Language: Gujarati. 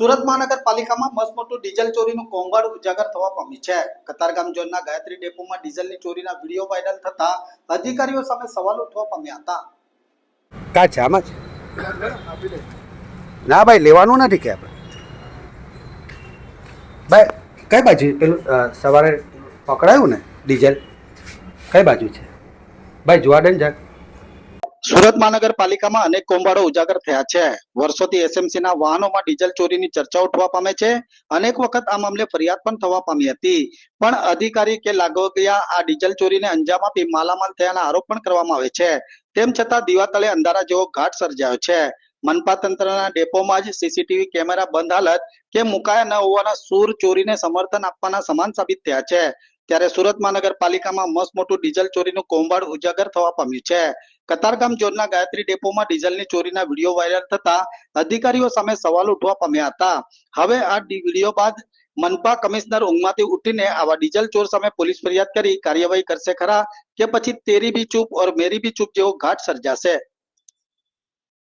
સુરત મહાનગરપાલિકામાં મસ્ત મોટું ડીઝલ ચોરીનું કૌભાંડ ઉજાગર થવા પામ્યું છે. કતારગામ ઝોનના ગાયત્રી ડેપોમાં ડીઝલની ચોરીના વીડિયો વાયરલ થતા અધિકારીઓ સામે સવાલ ઉઠવા પામ્યા હતા. કા છે? આમાં છે ના ભાઈ, લેવાનું નથી કે આપણે. ભાઈ, કઈ બાજુ? પેલું સવારે પકડાયું ને ડીઝલ? કઈ બાજુ છે? ભાઈ, જોવા દે ને જરાક. સુરત મહાનગરપાલિકામાં અનેક કૌભાંડો ઉજાગર થયા છે. વર્ષોથી એસએમસી ના વાહનોમાં ડીઝલ ચોરીની ચર્ચા ઉઠવા પામે છે. અનેક વખત આ મામલે ફરિયાદ પણ થવા પામી હતી. પણ અધિકારી કે લાગોગિયા આ ડીઝલ ચોરીને અંજામ આપી માલામાલ થયાના આરોપ પણ કરવામાં આવે છે. તેમ છતાં દીવા તળે અંધારા જેવો ઘાટ સર્જાયો છે. મનપા તંત્રના ડેપોમાં જ સીસીટીવી કેમેરા બંધ હાલત કે મુકાયા ન હોવાના સૂર ચોરીને સમર્થન આપવાના સમાન સાબિત થયા છે. ત્યારે સુરત મહાનગરપાલિકામાં મસ્ત મોટું ડીઝલ ચોરીનું કૌભાંડ ઉજાગર થવા પામ્યું છે. કતારગામ ઝોનના ગાયત્રી ડેપોમાં ડીઝલની ચોરીના વીડિયો વાયરલ થતા અધિકારીઓ સામે સવાલ ઉઠવા પામ્યા હતા. હવે આ વીડિયો બાદ મનપા કમિશનર ઊંઘમાંથી ઉઠીને આવા ડીઝલ ચોર સામે પોલીસ ફરિયાદ કરી કાર્યવાહી કરશે ખરા કે પછી તેરી બી ચૂપ ઓર મેરી બી ચૂપ જેવો ઘાટ સર્જાશે?